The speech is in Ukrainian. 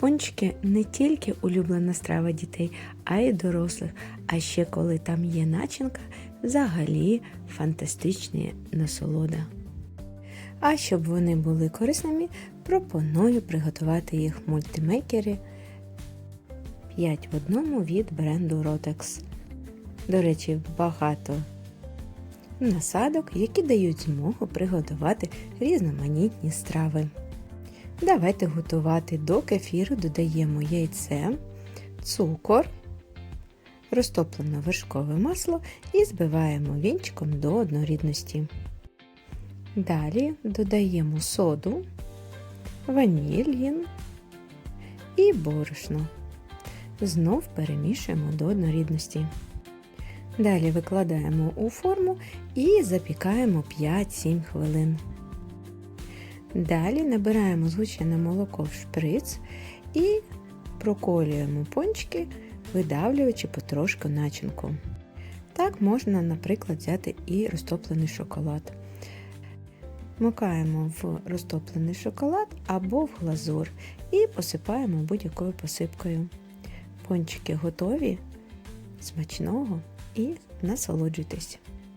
Пончики не тільки улюблена страва дітей, а й дорослих. А ще коли там є начинка, взагалі фантастичні насолода. А щоб вони були корисними, пропоную приготувати їх в мультимейкері 5 в одному від бренду Rotex. До речі, багато насадок, які дають змогу приготувати різноманітні страви. Давайте готувати до кефіру додаємо яйце, цукор, розтоплене вершкове масло і збиваємо вінчиком до однорідності. Далі додаємо соду, ванілін і борошно. Знов перемішуємо до однорідності. Далі викладаємо у форму і запікаємо 5-7 хвилин. Далі набираємо згущене молоко в шприц і проколюємо пончики, видавлюючи потрошку начинку. Так можна, наприклад, взяти і розтоплений шоколад. Мукаємо в розтоплений шоколад або в глазур і посипаємо будь-якою посипкою. Пончики готові, смачного і насолоджуйтесь!